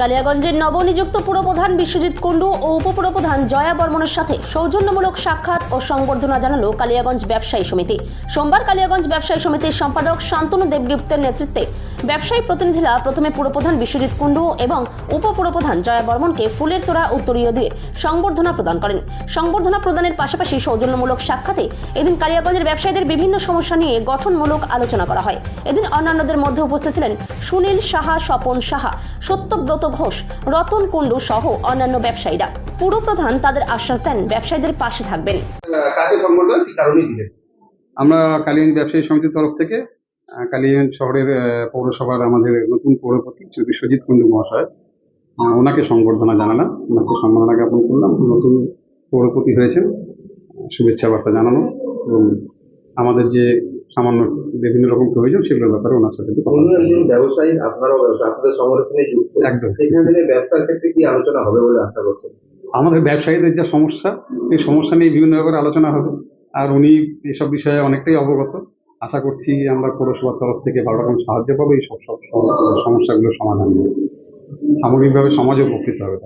কালিয়াগঞ্জের নবনিযুক্ত পুরপ্রধান বিশ্বজিৎ কুণ্ডু ও উপপুরপ্রধান জয়া বর্মনের সাথে সৌজন্যমূলক সাক্ষাৎ ও সংবর্ধনা জানালো কালিয়াগঞ্জ ব্যবসায়ী সমিতি। সোমবার কালিয়াগঞ্জ ব্যবসায়ী সমিতির সম্পাদক শান্তনু দেবগুপ্তের নেতৃত্বে ব্যবসায়ী প্রতিনিধিরা প্রথমে পুরপ্রধান বিশ্বজিৎ কুণ্ডু এবং উপপুরপ্রধান জয়া বর্মনকে ফুলের তোড়া উত্তরীয় দিয়ে সংবর্ধনা প্রদান করেন। সংবর্ধনা প্রদানের পাশাপাশি সৌজন্যমূলক সাক্ষাতে এদিন কালিয়াগঞ্জের ব্যবসায়ীদের বিভিন্ন সমস্যা নিয়ে গঠনমূলক আলোচনা করা হয়। এদিন অন্যান্যদের মধ্যে উপস্থিত ছিলেন সুনীল সাহা স্বপন সাহা সত্যব্রত ঘোষ রতন কুণ্ডু সহ অন্যান্য ব্যবসায়ীরা। পুরপ্রধান তাদের আশ্বাস দেন ব্যবসায়ীদের পাশে থাকবেন। আমরা কালিয়ান ব্যবসায়ী সমিতির তরফ থেকে কালিয়ান শহরের পৌরসভার আমাদের নতুন পৌরপতি শ্রী বিশ্বজিৎ কুণ্ডু মহাশয় ওনাকে সংবর্ধনা জানালাম ওনাকে সম্মাননা জ্ঞাপন করলাম নতুন পৌরপতি হয়েছেন। শুভেচ্ছা বার্তা জানানো এবং আমাদের যে সামান্য বিভিন্ন রকম প্রয়োজন সেগুলোর ব্যাপারে ওনার সাথে ব্যবসায়ী আপনারাও ব্যবসা আপনাদের সংগঠনে যুক্ত। একদম। সেখানে থেকে ব্যবসার ক্ষেত্রে কি আলোচনা হবে বলে আশা করছেন? আমাদের ব্যবসায়ীদের যা সমস্যা সেই সমস্যা নিয়ে বিভিন্ন ব্যাপারে আলোচনা হবে। আর উনি এসব বিষয়ে অনেকটাই অবগত। আশা করছি আমরা পৌরসভার তরফ থেকে ভালো রকম সাহায্য পাবো, এই সব সব সমস্যাগুলোর সমস্যাগুলো সমাধান সামগ্রিকভাবে সমাজে উপকৃত হবে